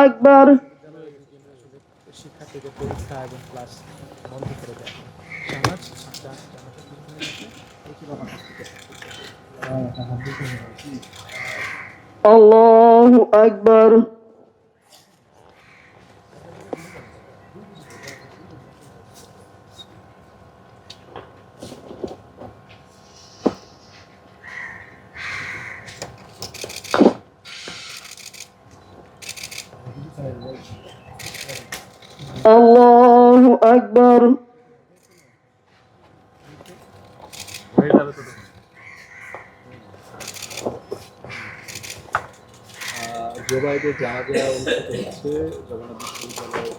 আকবার। শিক্ষার্থীদের পরীক্ষা এবং ক্লাস বন্ধ করে দেয় সমাজ শিক্ষা জামাতে কি আল্লাহু আকবার। জোবাইদের জানাজা অনুষ্ঠিত হচ্ছে জগন্নাথ বিশ্ববিদ্যালয়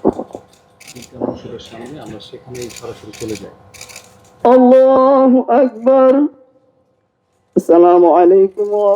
আসসালামু আলাইকুম ওয়া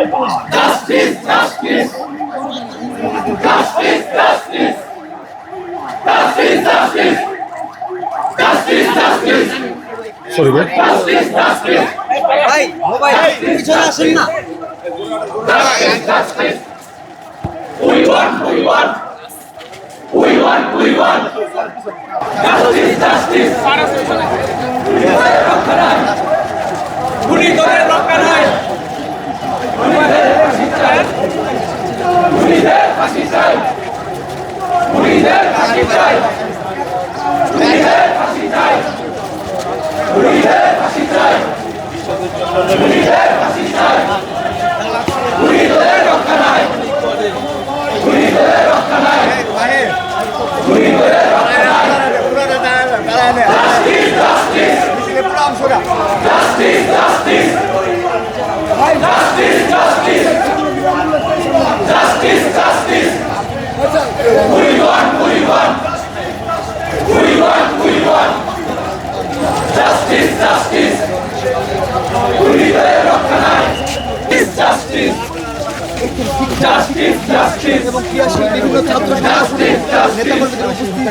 জয় Bangla justice justice justice justice justice justice justice justice sorry ভাই জাস্টিস জাস্টিস ভাই মোবাইল পিছনে আসেন না। Justice justice we want we want we want we want justice justice সারা সুযোগ পুলিশ ফাঁসি চাই এবং ক্রিয়াশীল বিভিন্ন ছাত্র নেতাকর্মীদের উপস্থিতিতে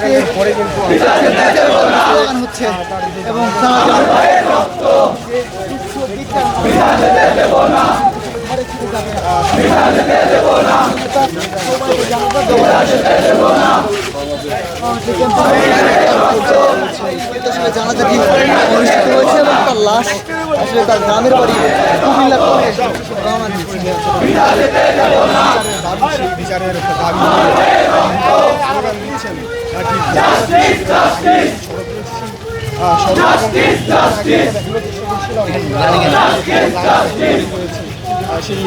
হচ্ছে এবং তারা আসলে জানাজাটি অনুষ্ঠিত হয়েছে এবং তার লাশ আসলে তার গ্রামের বাড়ি কুমিল্লা বিচারের একটা দাবি। সেই